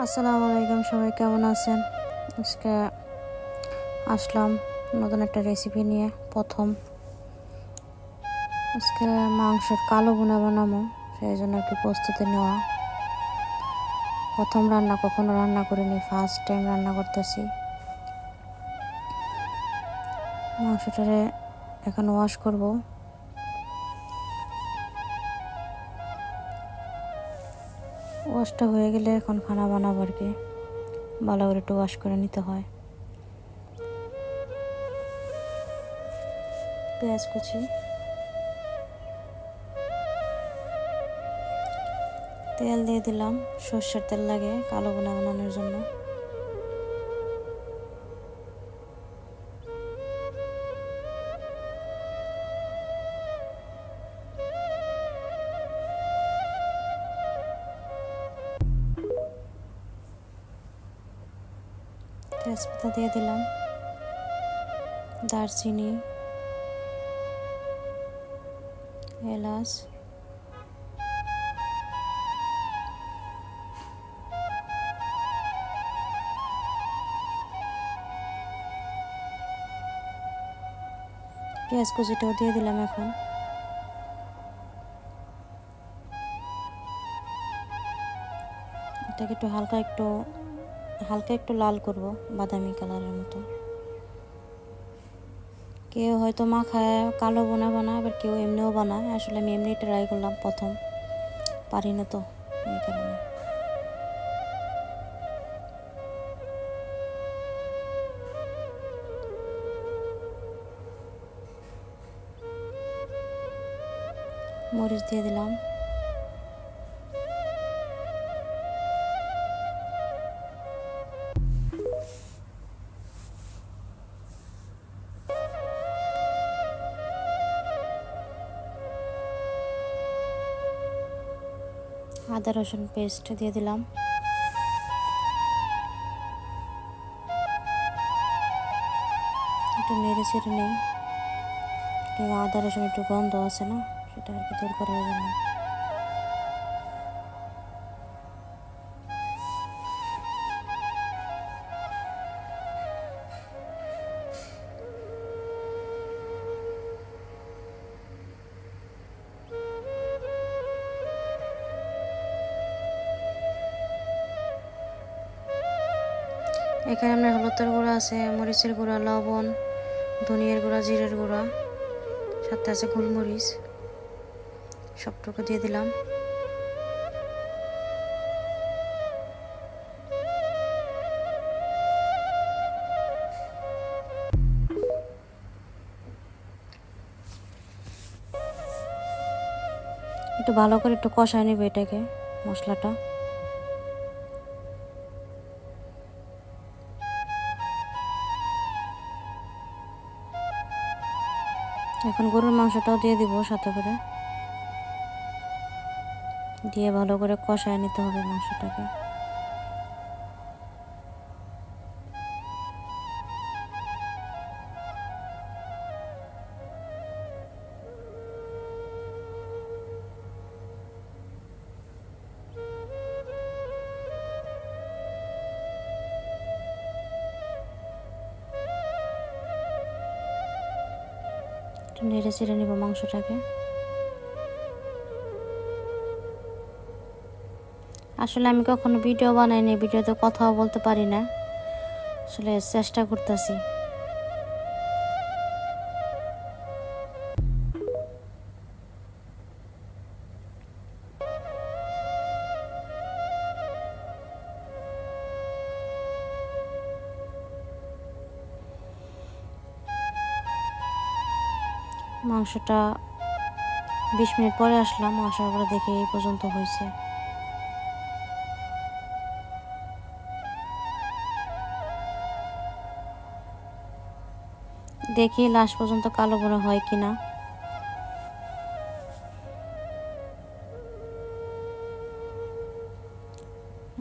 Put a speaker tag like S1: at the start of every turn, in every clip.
S1: আসসালামু আলাইকুম, সবাই কেমন আছেন? আজকে আসলাম নতুন একটা রেসিপি নিয়ে, প্রথম। আজকে মাংসের কালো বোনা বানাবো, সেই জন্য একটু প্রস্তুতি নেওয়া। প্রথম রান্না, কখনো রান্না করিনি ফার্স্ট টাইম রান্না করতেছি। মাংসটারে এখন ওয়াশ করব। ওয়াশটা হয়ে গেলে এখন খানা বানাবো আর কি। ভালো করে একটু ওয়াশ করে নিতে হয়। পেঁয়াজ কুচি। তেল দিয়ে দিলাম। সর্ষের তেল লাগে, কালো বোনা বানানোর জন্য। তেজপাতা দিয়ে দিলাম দারচিনি এলাচ পেঁয়াজ কুচিটাও দিয়ে দিলাম এখন। এটাকে একটু হালকা একটু হালকা একটু লাল করব, বাদামি কালারের মতো। কেউ হয়তো মাখায় কালো বোনা বানায়, আবার কেউ এমনিও বানায়। আসলে আমি এমনি ট্রাই করলাম প্রথম। পারি না তো, এই কারণে। মরিচ দিয়ে দিলাম। আদা রসুন পেস্ট দিয়ে দিলাম। একটু নেড়ে চেড়ে নিই। আদা রসুন একটু গন্ধ আছে না, সেটা আর কি দূর করার জন্য এখানে আপনার হলুদের গুঁড়া আছে, মরিচের গুঁড়া, লবণ, ধনিয়ার গুঁড়া, জিরের গুঁড়া, সাথে আছে গোলমরিচ। সবটুকু দিয়ে দিলাম। একটু ভালো করে একটু কষায় নেবে এটাকে, মশলাটা। এখন গরুর মাংসটাও দিয়ে দিব সাথে করে। দিয়ে ভালো করে কষায় নিতে হবে মাংসটাকে। একটু নেড়ে চেড়ে নিব মাংসটাকে। আসলে আমি কখনো ভিডিও বানাইনি, ভিডিওতে কথাও বলতে পারি না। আসলে চেষ্টা করতেছি। মাংসটা বিশ মিনিট পরে আসলাম, আসার পরে দেখে এই পর্যন্ত হয়েছে। দেখি লাস্ট পর্যন্ত কালো বড় হয় কিনা।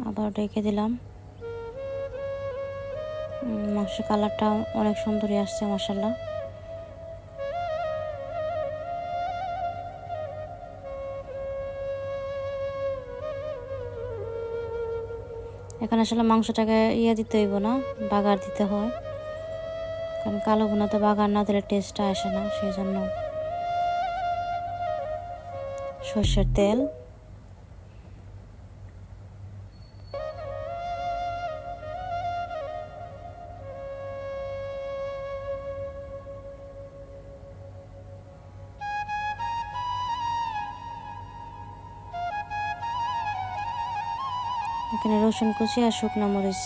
S1: আবার রেখে দিলাম। মাংসের কালারটা অনেক সুন্দরই আসছে মশাল্লা এখন আসলে মাংসটাকে ইয়ে দিতে হইব না, বাগার দিতে হয়। কারণ কালো বোনাতে বাগার না দিলে টেস্টটা আসে না, সেই জন্য সর্ষের তেল। এখানে রসুন কুচি আর শুকনো মরিচ।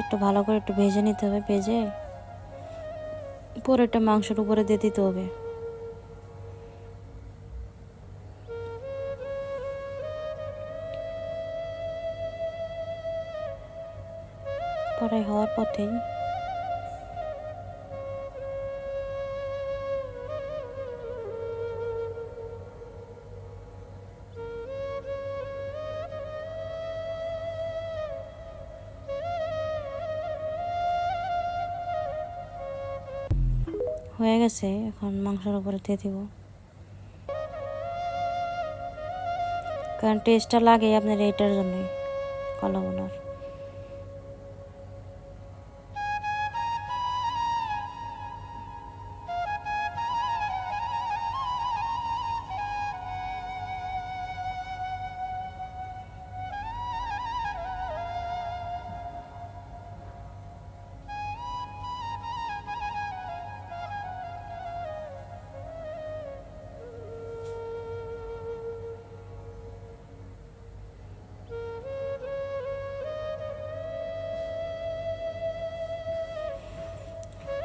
S1: একটু ভালো করে একটু ভেজে নিতে হবে, ভেজে পরে একটা মাংসের উপরে দিয়ে দিতে হবে। পরে হওয়ার পথেই হয়ে গেছে এখন মাংসের উপরে দিয়ে দিব। কারণ টেস্টটা লাগে আপনার এইটার জন্যই কলা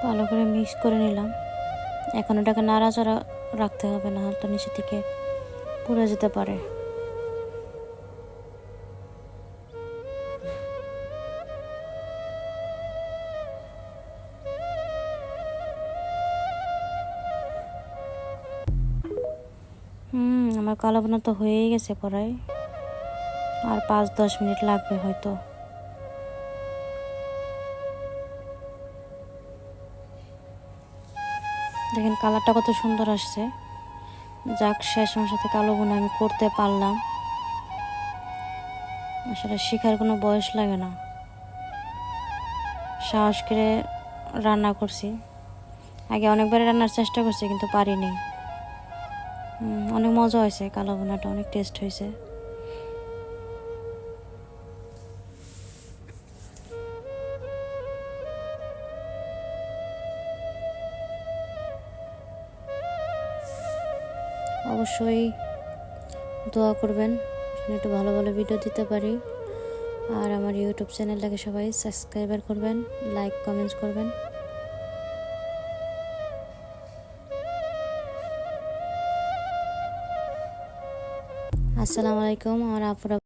S1: ভালো করে মিক্স করে নিলাম। এখন ওটাকে নাড়াচাড়া রাখতে হবে না হালটা নিচে থেকে পুড়ে যেতে পারে। হুম, আমার কালো তো হয়েই গেছে পড়ায় আর পাঁচ দশ মিনিট লাগবে হয়তো। দেখেন কালারটা কত সুন্দর আসছে। যাক, শেষ আমার সাথে কালো বোনা আমি করতে পারলাম। আসলে শেখার কোনো বয়স লাগে না। সাহস করে রান্না করছি। আগে অনেকবার রান্নার চেষ্টা করছি, কিন্তু পারিনি। অনেক মজা হয়েছে কালো বোনাটা অনেক টেস্ট হয়েছে। অবশ্যই দোয়া করবেন একটু ভালো ভালো ভিডিও দিতে পারি। আর আমার ইউটিউব চ্যানেলটাকে সবাই সাবস্ক্রাইবার করবেন লাইক কমেন্টস করবেন। আসসালামু আলাইকুম, আমার আপুরা